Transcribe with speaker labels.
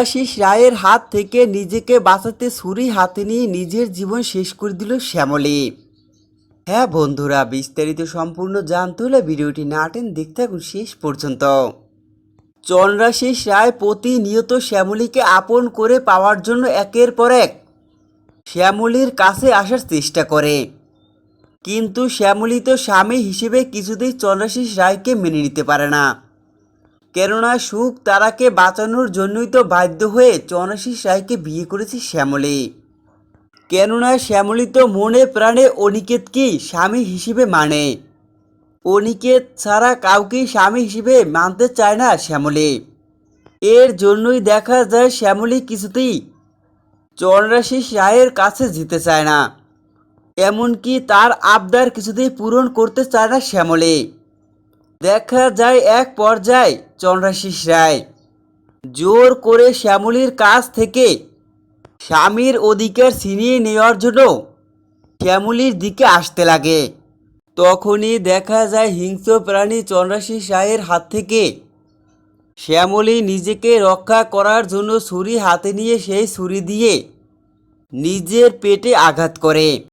Speaker 1: আশিস রায়ের হাত থেকে নিজেকে বাঁচাতে ছুরি হাতে নিয়ে নিজের জীবন শেষ করে দিল শ্যামলী। হ্যাঁ বন্ধুরা, বিস্তারিত সম্পূর্ণ জানতে হলে ভিডিওটি না টেন দেখতে থাকুন শেষ পর্যন্ত। চন্দ্রাশিস রায় প্রতিনিয়ত শ্যামলীকে আপন করে পাওয়ার জন্য একের পর এক শ্যামলীর কাছে আসার চেষ্টা করে। কিন্তু শ্যামলী তো স্বামী হিসেবে কিছুতেই চন্দ্রাশিস রায়কে মেনে নিতে পারে না। কেননা সুখ তারাকে বাঁচানোর জন্যই তো বাধ্য হয়ে চন্দ্রাশিস রায়কে বিয়ে করেছে শ্যামলী। কেননা শ্যামলী তো মনে প্রাণে অনিকেতকেই স্বামী হিসেবে মানে। অনিকেত ছাড়া কাউকেই স্বামী হিসেবে মানতে চায় না শ্যামলী। এর জন্যই দেখা যায় শ্যামলী কিছুতেই চন্দ্রাশিস রায়ের কাছে যেতে চায় না। এমনকি তার আবদার কিছুতেই পূরণ করতে চায় না শ্যামলী। দেখা যায় এক পর্যায়ে চন্দ্রাশিস রায়। জোর করে শ্যামলীর কাছ থেকে স্বামীর অধিকার ছিনিয়ে নেওয়ার জন্য শ্যামলীর দিকে আসতে লাগে। তখনই দেখা যায় হিংস্র প্রাণী চন্দ্রাশিস রায়ের হাত থেকে শ্যামলী নিজেকে রক্ষা করার জন্য ছুরি হাতে নিয়ে সেই ছুরি দিয়ে নিজের পেটে আঘাত করে।